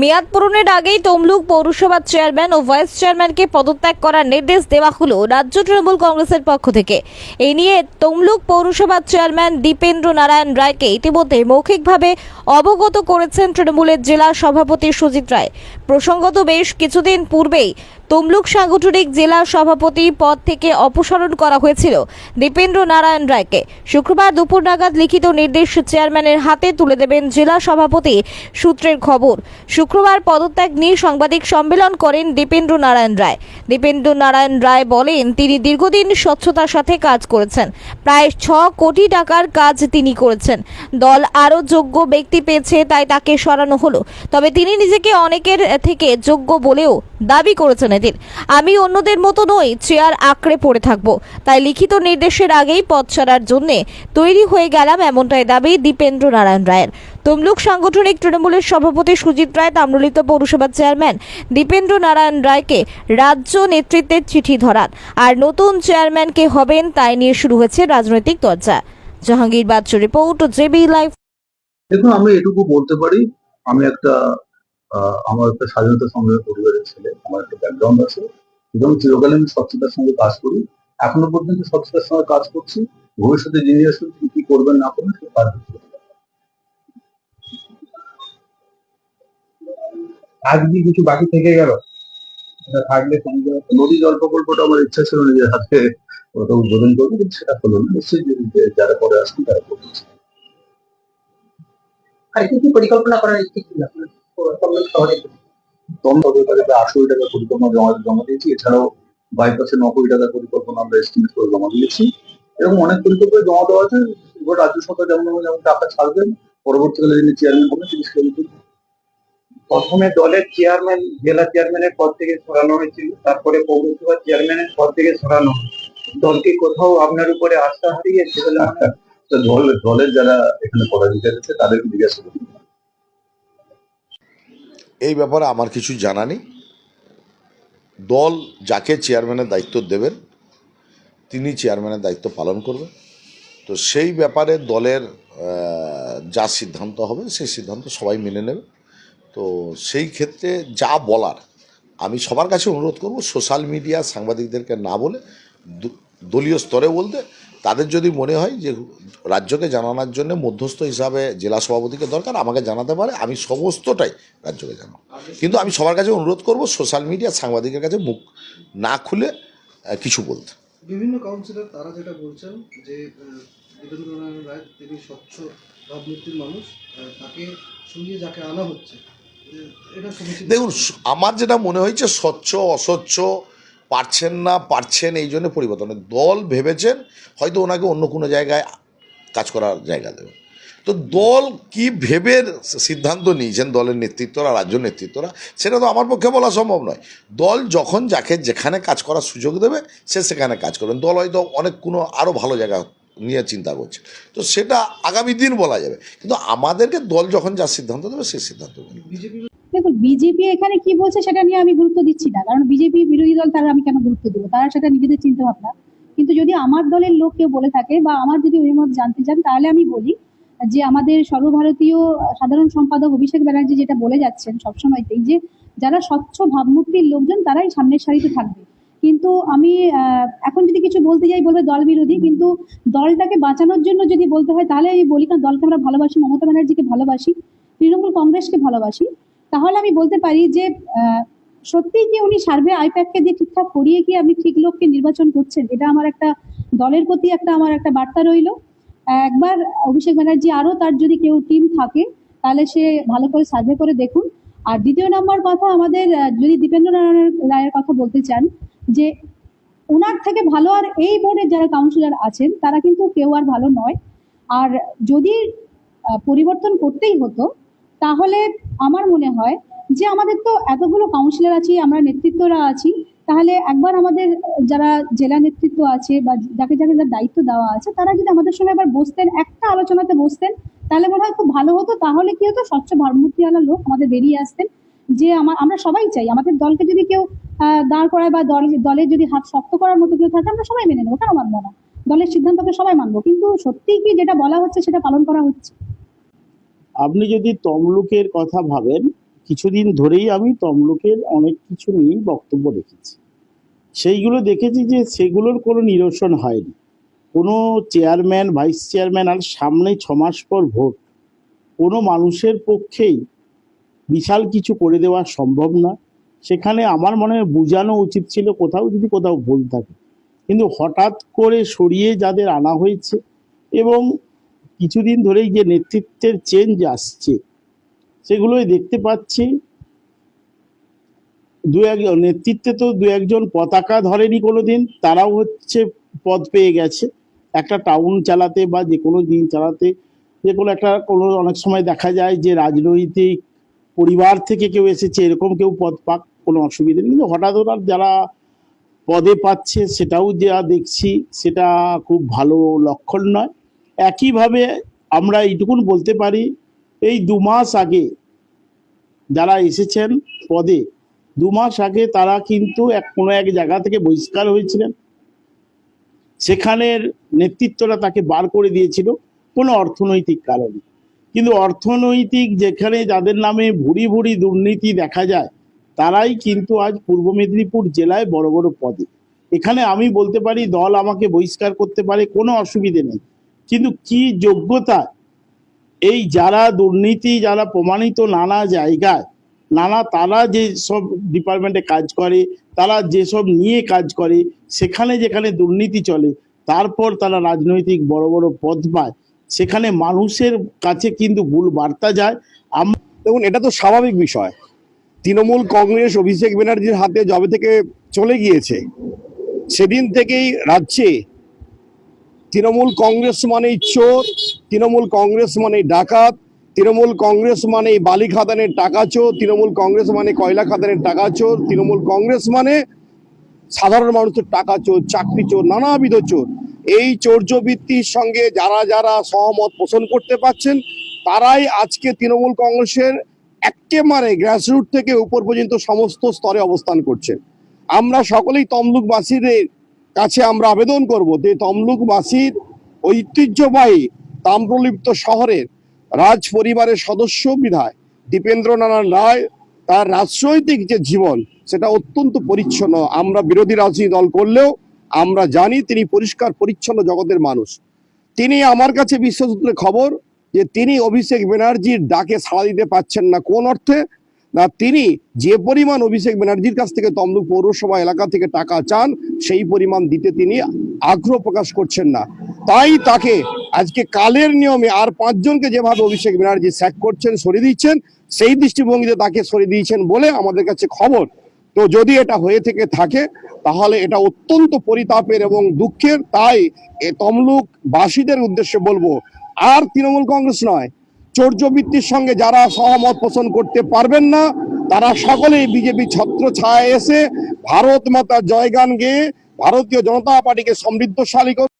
মেয়াদ পূরণের আগেই তমলুক পৌরসভার চেয়ারম্যান ও ভাইস চেয়ারম্যানকে পদত্যাগ করার নির্দেশ দেওয়া হলো রাজ্য তৃণমূল কংগ্রেসের পক্ষ থেকে। এই নিয়ে তমলুক পৌরসভার চেয়ারম্যান দীপেন্দ্র নারায়ণ রায়কে ইতিমধ্যে মৌখিকভাবে অবগত করেছেন তৃণমূলের জেলা সভাপতি সুজিত রায়। প্রসঙ্গত বেশ কিছুদিন পূর্বেই তমলুক সাংগঠনিক জেলা সভাপতি পদ থেকে অপসারণ করা হয়েছিল দীপেন্দ্র নারায়ণ রায়কে। শুক্রবার দুপুর নাগাদ লিখিত নির্দেশ চেয়ারম্যানের হাতে তুলে দেবেন জেলা সভাপতি সূত্রের খবর। শুক্রবার পদত্যাগ নিয়ে সাংবাদিক সম্মেলন করেন দীপেন্দ্র নারায়ণ রায়। দীপেন্দ্র নারায়ণ রায় বলেন, তিনি দীর্ঘদিন স্বচ্ছতার সাথে কাজ করেছেন। প্রায় ছ কোটি টাকার কাজ তিনি করেছেন। দল আরও যোগ্য ব্যক্তি পেয়েছে তাই তাকে সরানো হলো। তবে তিনি নিজেকে অনেকের থেকে যোগ্য বলেও দাবি করেছেন এদিন। আমি অন্যদের মতো নই, চেয়ার আঁকড়ে পড়ে থাকব। তাই লিখিত নির্দেশের আগেই পথ ছাড়ার জন্যে তৈরি হয়ে গেলাম এমনটাই দাবি দীপেন্দ্র নারায়ণ রায়ের। তমলুক সাংগঠনিক তৃণমূলের সভাপতি সুজিত রায় তাম্রলিপ্ত পৌরসভার চেয়ারম্যান দীপেন্দ্র নারায়ণ রায়কে রাজ্য নেতৃত্বের চিঠি ধরান। আর নতুন চেয়ারম্যানকে হবেন তাই নিয়ে শুরু হয়েছে রাজনৈতিক চর্চা। Jahangir Bachchu report, JB live. দেখুন আমি এটুকু বলতে পারি, আমি একটা আমার একটা স্বাধীনতা সংগ্রামী পরিবারের ছেলে, আমার একটা ব্যাকগ্রাউন্ড আছে, এবং চিরকাল আমি স্বচ্ছতার সঙ্গে কাজ করি। এখনও পর্যন্ত স্বচ্ছতার সঙ্গে কাজ করছি। ভবিষ্যতে যিনি আসুন কি করবেন না করবেন, সে কাজ আজ কি কিছু বাকি থেকে গেল? এটা থাকলে নদী জল প্রকল্পটা আমার ইচ্ছা ছিল নিজের হাতে ওটা উদ্বোধন করব সেটা হলো না। নিশ্চয়ই যারা পরে আসবেন তারা করবেন আর কি কি পরিকল্পনা করার ইচ্ছে ছিল আপনার? শহরে? কম তদন্তারিতে আটশো টাকা পরিকল্পনা জমা জমা দিয়েছি। এছাড়াও বাইপাসে ন কোটি টাকার পরিকল্পনা আমরা এস্টিমেট করে জমা দিয়েছি। এবং অনেক পরিকল্পনা জমা দেওয়া আছে। এবার রাজ্য সরকার যেমন যেমন টাকা ছাড়বেন। পরবর্তীকালে যিনি চেয়ারম্যান হবেন তিনি। প্রথমে দলের চেয়ারম্যান জেলা চেয়ারম্যানের পদ থেকে সরানো হয়েছিল তারপরে পৌরসভা চেয়ারম্যানের পদ থেকে সরানো। দলকে কোথাও আপনার উপরে আস্থা হারিয়েছে? তো দল দলের যারা এখানে তাদেরকে জিজ্ঞাসা করুন এই ব্যাপারে আমার কিছু জানা নেই দল যাকে চেয়ারম্যানের দায়িত্ব দেবেন তিনি চেয়ারম্যানের দায়িত্ব পালন করবেন তো সেই ব্যাপারে দলের আহ, যা সিদ্ধান্ত হবে সেই সিদ্ধান্ত সবাই মেনে নেবে তো সেই ক্ষেত্রে যা বলার, আমি সবার কাছে অনুরোধ করব সোশ্যাল মিডিয়া সাংবাদিকদেরকে না বলে দলীয় স্তরে বলতে তাদের যদি মনে হয় যে রাজ্যকে জানানোর জন্য মধ্যস্থ হিসাবে জেলা সভাপতিকে দরকার, আমাকে জানাতে পারে, আমি সমস্তটাই রাজ্যকে জানাব। কিন্তু আমি সবার কাছে অনুরোধ করব সোশ্যাল মিডিয়া সাংবাদিকের কাছে মুখ না খুলে কিছু বলতে। বিভিন্ন কাউন্সিলর তারা যেটা বলছেন যে রায় তিনি স্বচ্ছ ভাবমূর্তির মানুষ তাকে সঙ্গে যাকে আনা হচ্ছে দেখুন আমার যেটা মনে হয়েছে, স্বচ্ছ, অস্বচ্ছ, পারছেন না, পারছেন, এই জন্য পরিবর্তন দল ভেবেছেন, হয়তো ওনাকে অন্য কোনো জায়গায় কাজ করার জায়গা দেবে তো দল কি ভেবে সিদ্ধান্ত নিয়েছেন, দলের নেতৃত্বরা, রাজ্য নেতৃত্বরা, সেটা তো আমার পক্ষে বলা সম্ভব নয়। দল যখন যাকে যেখানে কাজ করার সুযোগ দেবে, সে সেখানে কাজ করবেন। দল হয়তো অনেক কোনো আরও ভালো জায়গা নিয়ে চিন্তা করছে। তো সেটা আগামী দিন বলা যাবে। কিন্তু আমাদেরকে দল যখন যা সিদ্ধান্ত দেবে সেই সিদ্ধান্ত দেখুন, বিজেপি এখানে কি বলছে সেটা নিয়ে আমি গুরুত্ব দিচ্ছি না। কারণ বিজেপি বিরোধী দল, তারা আমি কেন গুরুত্ব দেবো? তারা সেটা নিজেদের চিন্তা ভাবনা কিন্তু যদি আমার দলের লোক কেউ বলে থাকে বা আমার যদি অভিমত জানতে চান, তাহলে আমি বলি যে আমাদের সর্বভারতীয় সাধারণ সম্পাদক অভিষেক ব্যানার্জি যেটা বলে যাচ্ছেন সবসময়তেই যে, যারা স্বচ্ছ ভাবমূর্তির লোকজন, তারাই সামনের সারিতে থাকবে। কিন্তু আমি এখন যদি কিছু বলতে যাই বলবে দল বিরোধী কিন্তু দলটাকে বাঁচানোর জন্য যদি বলতে হয় তাহলে আমি বলি কারণ দলকে আমরা ভালোবাসি মমতা ব্যানার্জিকে ভালোবাসি তৃণমূল কংগ্রেসকে ভালোবাসি। তাহলে আমি বলতে পারি যে আহ, সত্যিই কি উনি সার্ভে আইপ্যাককে দিয়ে ঠিকঠাক করিয়ে কি আপনি ঠিক লোককে নির্বাচন করছেন? এটা আমার একটা দলের প্রতি একটা আমার একটা বার্তা রইল। একবার অভিষেক ব্যানার্জি আরও তার যদি কেউ টিম থাকে তাহলে সে ভালো করে সার্ভে করে দেখুন। আর দ্বিতীয় নম্বর কথা আমাদের যদি দীপেন্দ্র নারায়ণ রায়ের কথা বলতে চান যে ওনার থেকে ভালো আর এই বোর্ডের যারা কাউন্সিলর আছেন, তারা কিন্তু কেউ আর ভালো নয়। আর যদি পরিবর্তন করতেই হতো, তাহলে আমার মনে হয় যে আমাদের তো এতগুলো কাউন্সিলর আছি, আমরা নেতৃত্বরা আছি, তাহলে একবার আমাদের যারা জেলা নেতৃত্ব আছে বা যাকে যাকে যার দায়িত্ব দেওয়া আছে, তারা যদি আমাদের সঙ্গে একবার বসতেন, একটা আলোচনাতে বসতেন, তাহলে মনে হয় খুব ভালো হতো। তাহলে কি হতো? স্বচ্ছ ভাবমূর্তিওয়ালা লোক আমাদের বেরিয়ে আসতেন। যে আমার আমরা সবাই চাই, আমাদের দলকে যদি কেউ দাঁড় করায় বা দল যদি হাত শক্ত করার মতো কেউ থাকে, আমরা সবাই মেনে নেব। কেন মানবো না? দলের সিদ্ধান্তকে সবাই মানবো। কিন্তু সত্যিই কি যেটা বলা হচ্ছে, সেটা পালন করা হচ্ছে? আপনি যদি তমলুকের কথা ভাবেন, কিছুদিন ধরেই আমি তমলুকের অনেক কিছু নিয়েই বক্তব্য রেখেছি সেইগুলো দেখেছি যে সেগুলোর কোনো নিরসন হয়নি। কোনো চেয়ারম্যান, ভাইস চেয়ারম্যান আর সামনেই ছ মাস পর ভোট। কোনো মানুষের পক্ষেই বিশাল কিছু করে দেওয়া সম্ভব না। সেখানে আমার মনে হয় বোঝানো উচিত ছিল কোথাও যদি কোথাও ভুল থাকে। কিন্তু হঠাৎ করে সরিয়ে যাদের আনা হয়েছে এবং কিছুদিন ধরেই যে নেতৃত্বের চেঞ্জ আসছে, সেগুলোই দেখতে পাচ্ছি। দু এক, নেতৃত্বে তো দু একজন পতাকা ধরেনি কোনো দিন তারাও হচ্ছে পদ পেয়ে গেছে। একটা টাউন চালাতে বা যে কোনো দিন চালাতে যে কোনো একটা কোনো, অনেক সময় দেখা যায় যে রাজনৈতিক পরিবার থেকে কেউ এসেছে, এরকম কেউ পদ পাক, কোনো অসুবিধা নেই। কিন্তু হঠাৎ ওরা যারা পদে পাচ্ছে সেটাও যা দেখছি, সেটা খুব ভালো লক্ষণ নয়। একইভাবে আমরা এইটুকুন বলতে পারি, এই দু মাস আগে যারা এসেছেন পদে, দু মাস আগে তারা কিন্তু এক, কোনো এক জায়গা থেকে বহিষ্কার হয়েছিলেন। সেখানের নেতৃত্বরা তাকে বার করে দিয়েছিল, কোনো অর্থনৈতিক কারণে কিন্তু অর্থনৈতিক যেখানে যাদের নামে ভুরি ভুরি দুর্নীতি দেখা যায়, তারাই কিন্তু আজ পূর্ব মেদিনীপুর জেলায় বড় বড় পদে। এখানে আমি বলতে পারি, দল আমাকে বহিষ্কার করতে পারে, কোনো অসুবিধে নেই। কিন্তু কি যোগ্যতা? এই যারা দুর্নীতি, যারা প্রমাণিত নানা জায়গায়, নানা তারা যে সব ডিপার্টমেন্টে কাজ করে, তারা যেসব নিয়ে কাজ করে, সেখানে যেখানে দুর্নীতি চলে, তারপর তারা রাজনৈতিক বড় বড় পদ পায়। সেখানে মানুষের কাছে কিন্তু ভুল বার্তা যায়। দেখুন, এটা তো স্বাভাবিক বিষয়। তৃণমূল কংগ্রেস অভিষেক ব্যানার্জির হাতে জবে থেকে চলে গিয়েছে, সেদিন থেকেই রাজ্যে তৃণমূল কংগ্রেস মানেই চোর, তৃণমূল কংগ্রেস মানেই ডাকাত, তৃণমূল কংগ্রেস মানে বালি খাদানের টাকা চোর, তৃণমূল কংগ্রেস মানে কয়লা খাদানের টাকা চোর, তৃণমূল কংগ্রেস মানে সাধারণ মানুষের টাকা চোর, চাকরি চোর, নানাবিধ চোর। এই চৌর্যবৃত্তির সঙ্গে যারা যারা সহমত পোষণ করতে পারছেন, তারাই আজকে তৃণমূল কংগ্রেসের একেবারে গ্রাসরুট থেকে উপর পর্যন্ত সমস্ত স্তরে অবস্থান করছেন। আমরা সকলেই তমলুকবাসীদের কাছে আমরা আবেদন করব যে তমলুকবাসীর ঐতিহ্যবাহী তাম্রলিপ্ত শহরের রাজ পরিবারের সদস্য বিধায় দীপেন্দ্রনারায়ণ রায় তার রাজনৈতিক যে জীবন, সেটা অত্যন্ত পরিচ্ছন্ন। আমরা বিরোধী রাজনীতি দল করলেও আমরা জানি তিনি পরিষ্কার, পরিচ্ছন্ন জগতের মানুষ। তিনি আমার কাছে বিশ্বসূত্রে খবর যে তিনি অভিষেক ব্যানার্জির ডাকে সাড়া দিতে পারছেন না। কোন অর্থে? না, তিনি যে পরিমাণ অভিষেক ব্যানার্জির কাছ থেকে তমলুক পৌরসভা এলাকা থেকে টাকা চান, সেই পরিমাণ দিতে তিনি আগ্রহ প্রকাশ করছেন না। তাই তাকে আজকে কালের নিয়মে আর পাঁচজনকে যেভাবে অভিষেক ব্যানার্জি স্যাক করছেন, সরিয়ে দিচ্ছেন, সেই দৃষ্টিভঙ্গিতে তাকে সরিয়ে দিয়েছেন বলে আমাদের কাছে খবর। তো যদি এটা হয়ে থেকে থাকে, তাহলে এটা অত্যন্ত পরিতাপের এবং দুঃখের তাই এ তমলুক বাসীদের উদ্দেশ্যে বলব, আর তৃণমূল কংগ্রেস নয় চৌর্যবৃত্তির সঙ্গে যারা সহমত পোষণ করতে পারবেন না, তারা সকলেই বিজেপি ছত্র ছায় এসে ভারত মাতার জয়গান গেয়ে ভারতীয় জনতা পার্টিকে সমৃদ্ধশালী।